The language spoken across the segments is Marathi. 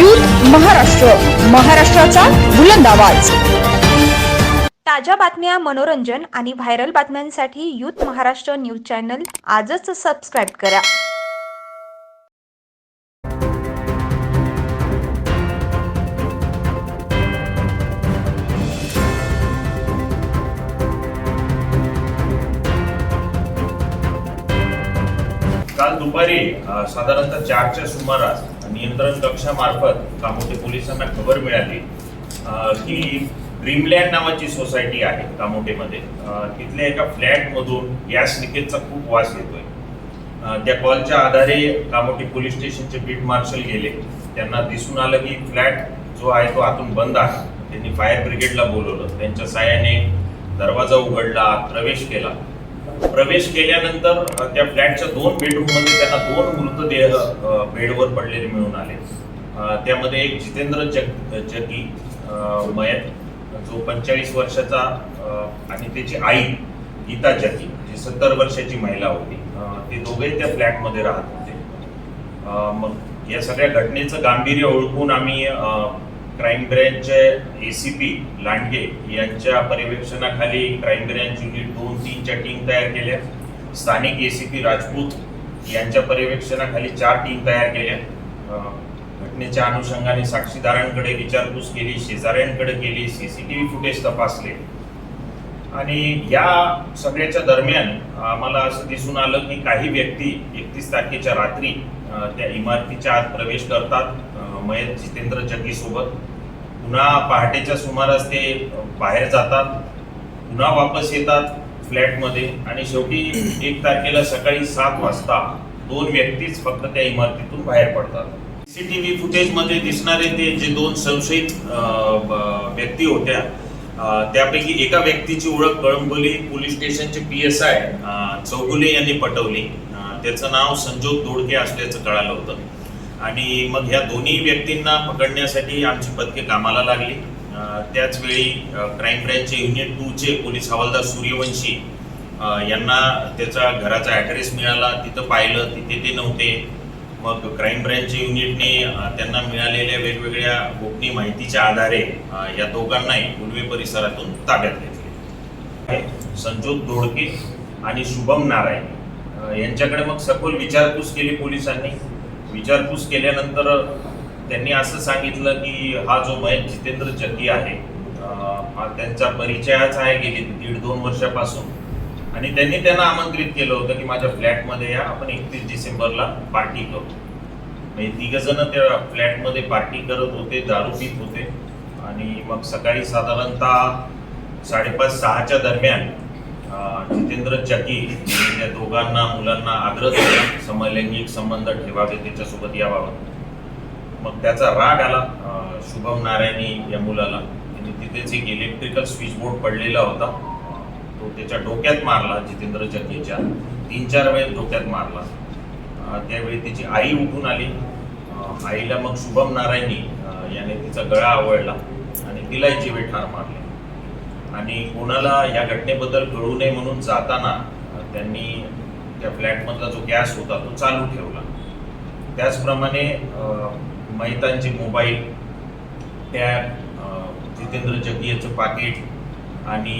यूथ महाराष्ट्र महाराष्ट्राचा बुलंद आवाज. ताज्या बातम्या मनोरंजन आणि व्हायरल बातम्यांसाठी यूथ महाराष्ट्र न्यूज चॅनल आजच सबस्क्राईब करा. काल दुपारी साधारणतः चारच्या सुमारास नियंत्रण कक्षामार्फत कामोटे पोलिसांना खबर मिळाली की ड्रीमलँड नावाची सोसायटी आहे कामोटेमध्ये तिथल्या एका फ्लॅटमधून गॅस लिकेजचा खूप वास येतोय. त्या कॉलच्या आधारे कामोटे पोलीस स्टेशनचे बीट मार्शल गेले. त्यांना दिसून आलं की फ्लॅट जो आहे तो आतून बंद आहे. त्यांनी फायर ब्रिगेडला बोलवलं. त्यांच्या साह्याने दरवाजा उघडला प्रवेश केला. प्रवेश केल्यानंतर त्या फ्लॅटच्या दोन बेडरूममध्ये त्यांना दोन मृतदेह बेडवर पडलेले मिळून आले. त्यामध्ये एक जितेंद्र जग जगी मयत जो पंचेचाळीस वर्षाचा आणि त्याची आई गीता जगी जी सत्तर वर्षाची महिला होती. ते दोघे त्या फ्लॅटमध्ये राहत होते. मग या सगळ्या घटनेचं गांभीर्य ओळखून आम्ही क्राईम ब्रँचचे ए सी पी लांडगे यांच्या पर्यवेक्षणाखाली क्राईम ब्रँच युनिट दोन तीनच्या टीम तयार केल्या. स्थानिक ए सी पी राजपूत यांच्या पर्यवेक्षणाखाली चार टीम तयार केल्या. घटनेच्या अनुषंगाने साक्षीदारांकडे विचारपूस केली शेजाऱ्यांकडे केली C C T V footage तपासले. आणि या सगळ्याच्या दरम्यान आम्हाला असं दिसून आलं की काही व्यक्ती एकतीस तारखेच्या रात्री त्या इमारतीच्या आत प्रवेश करतात. मयत जितेंद्र जग्गीसोबत पुन्हा पहाटेच्या सुमारास ते बाहेर जातात. पुन्हा वापस येतात फ्लॅटमध्ये. आणि शेवटी एक तारखेला सकाळी सात वाजता दोन व्यक्तीच फक्त त्या इमारतीतून बाहेर पडतात. सीसीटीव्ही फुटेजमध्ये दिसणारे ते जे दोन संशयित व्यक्ती होत्या त्यापैकी एका व्यक्तीची ओळख कळंबोली पोलीस स्टेशनचे पी एस आय चौगुले यांनी पटवली. त्याचं नाव संजोग दोडके असल्याचं कळालं होतं. आणि मग ह्या दोन्ही व्यक्तींना पकडण्यासाठी आमची पथके कामाला लागली. त्याचवेळी क्राईम ब्रँचचे युनिट टूचे पोलीस हवालदार सूर्यवंशी यांना त्याचा घराचा ॲड्रेस मिळाला. तिथं पाहिलं तिथे ते नव्हते. मग क्राईम ब्रँचचे युनिटने त्यांना मिळालेल्या वेगवेगळ्या गोपनीय माहितीच्या आधारे या दोघांनाही उलवे परिसरातून ताब्यात घेतले. संजोत धोडके आणि शुभम नारायण यांच्याकडे मग सखोल विचारपूस केली पोलिसांनी. विचारपूस केल्यानंतर त्यांनी असं सांगितलं की हा जो मयत जितेंद्र जग्गी आहे हा त्यांचा परिचयाच आहे गेली दीड दोन वर्षापासून. आणि त्यांनी त्यांना आमंत्रित केलं होतं की माझ्या फ्लॅटमध्ये या आपण एकतीस डिसेंबरला पार्टी करू. म्हणजे तिघ जण त्या फ्लॅटमध्ये पार्टी करत होते दारू पित होते. आणि मग सकाळी साधारणतः साडेपाच सहाच्या दरम्यान जितेंद्र चकी या त्या दोघांना मुलांना आग्रह समलैंगिक संबंध ठेवावे त्याच्यासोबत याबाबत मग त्याचा राग आला. शुभम नारायणी या मुलाला. त्यांनी तिथेच एक इलेक्ट्रिकल स्विच बोर्ड पडलेला होता. तो त्याच्या डोक्यात मारला जितेंद्र चकीच्या तीन चार वेळेस डोक्यात मारला. त्यावेळी तिची आई उठून आली. आईला मग शुभम नारायणी याने तिचा गळा आवडला आणि तिलाही जीवे ठार मारले. आणि कोणाला या घटनेबद्दल कळू नये म्हणून जाताना त्यांनी त्या फ्लॅटमधला जो गॅस होता तो चालू ठेवला. त्याचप्रमाणे महितांचे मोबाईल टॅब जितेंद्र जग्गी पाकिट आणि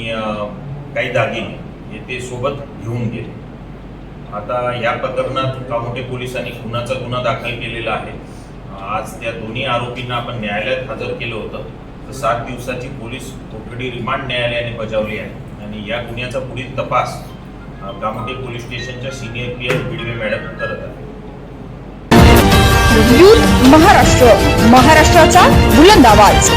काही दागिने हे ते सोबत घेऊन गेले. आता या प्रकरणात कामोटे पोलिसांनी खुनाचा गुन्हा दाखल केलेला आहे. आज त्या दोन्ही आरोपींना आपण न्यायालयात हजर केलं होतं. तर सात दिवसाची पोलीस कोठडी रिमांड न्यायालयाने बजावली आहे. आणि या गुन्ह्याचा पुढील तपास अं, पोलीस स्टेशनच्या senior P S Bidwe madam करत आहे महाराष्ट्र महाराष्ट्राचा बुलंद आवाज.